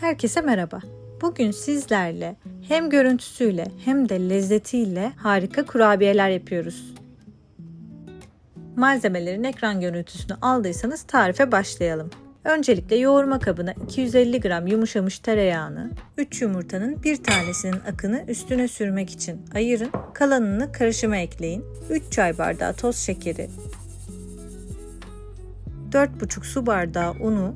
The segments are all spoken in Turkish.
Herkese merhaba. Bugün sizlerle hem görüntüsüyle hem de lezzetiyle harika kurabiyeler yapıyoruz. Malzemelerin ekran görüntüsünü aldıysanız tarife başlayalım. Öncelikle yoğurma kabına 250 gram yumuşamış tereyağını, 3 yumurtanın bir tanesinin akını üstüne sürmek için ayırın, kalanını karışıma ekleyin. 3 çay bardağı toz şekeri, 4,5 su bardağı unu,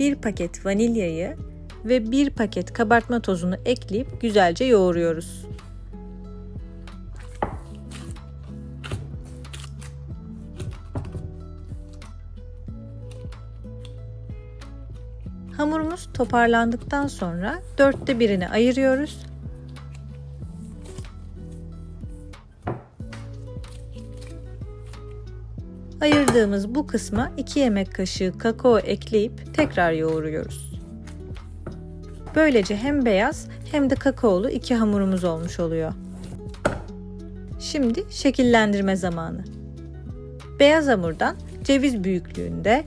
bir paket vanilyayı ve bir paket kabartma tozunu ekleyip güzelce yoğuruyoruz. Hamurumuz toparlandıktan sonra dörtte birini ayırıyoruz. Ayırdığımız bu kısma 2 yemek kaşığı kakao ekleyip tekrar yoğuruyoruz. Böylece hem beyaz hem de kakaolu iki hamurumuz olmuş oluyor. Şimdi şekillendirme zamanı. Beyaz hamurdan ceviz büyüklüğünde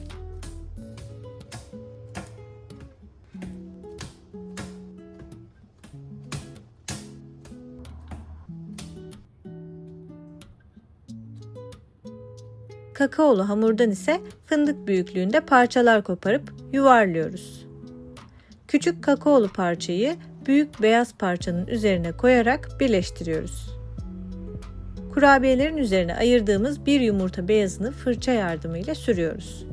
Kakaolu hamurdan ise fındık büyüklüğünde parçalar koparıp yuvarlıyoruz. Küçük kakaolu parçayı büyük beyaz parçanın üzerine koyarak birleştiriyoruz. Kurabiyelerin üzerine ayırdığımız bir yumurta beyazını fırça yardımıyla sürüyoruz.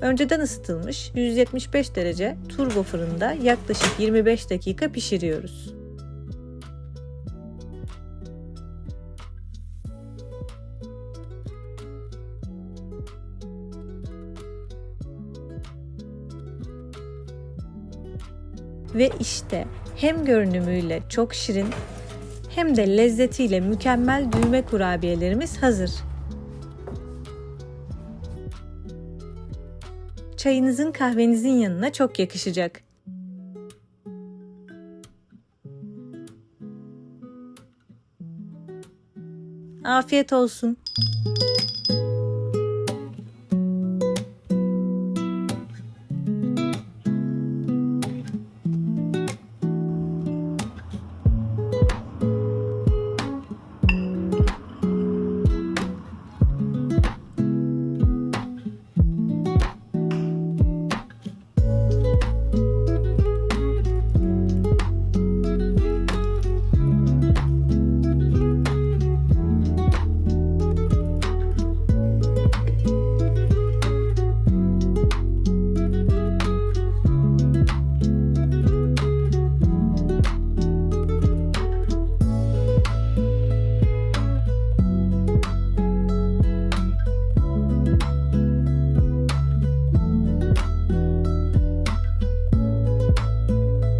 Önceden ısıtılmış 175 derece turbo fırında yaklaşık 25 dakika pişiriyoruz. Ve işte hem görünümüyle çok şirin hem de lezzetiyle mükemmel düğme kurabiyelerimiz hazır. Çayınızın kahvenizin yanına çok yakışacak. Afiyet olsun.